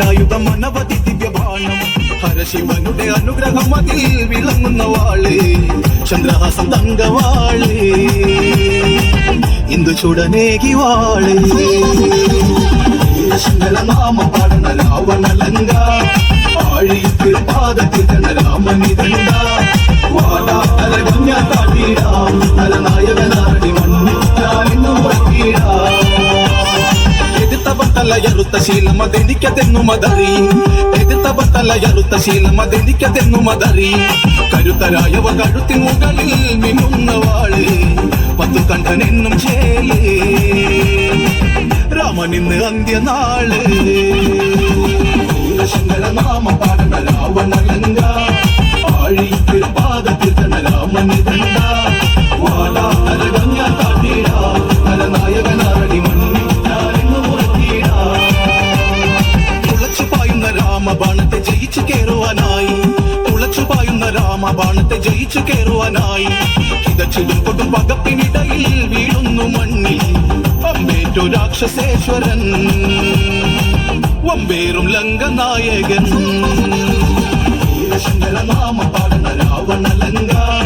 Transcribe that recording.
വേലായുധം അനവധി ദിവ്യബാണം. ഹരശിവനുടെ അനുഗ്രഹം അതിൽ വിളങ്ങുന്ന വാൾ. ചന്ദ്രഹാസം തങ്കവാൾ. ഇന്ദു ചുടനേകി വാൾ. നാമം പാടുന്ന രാവണലങ്ക. ആഴിയിൽ പാദത്തിൽ രാമനിതണ്ട വാടാ തലകഞ്ഞ രാമ തലനായകനാടി ಎದುತ್ತ ಬತ್ತಲ ಎರುತ್ತ ಶೀಲ ಮದೆನಿಕತೆನ್ನು ಮದರಿ ಎದುತ್ತ ಬತ್ತಲ ಎರುತ್ತ ಶೀಲ ಮದೆನಿಕತೆನ್ನು ಮದರಿ കരുത്തരായവ കഴുത്തിൻ മുകളിൽ മിന്നുന്ന വാള് പത്തു കണ്ടനെന്നും ചേല് രാമനിന്ന് അന്ത്യനാള് രാമബാണത്തെ ജയിച്ചു കേറുവാനായി. തുളച്ചു പായുന്ന രാമബാണത്തെ ജയിച്ചു കേറുവാനായി. കിതച്ചിലും കൊടും പകപ്പിനിടയിൽ വീഴുന്നു മണ്ണിൽ. അമ്പേറ്റു രാക്ഷസേശ്വരൻ. വമ്പേറും ലങ്കനായകൻ. ശങ്കര നാമ പാടുന്ന രാവണലങ്ക.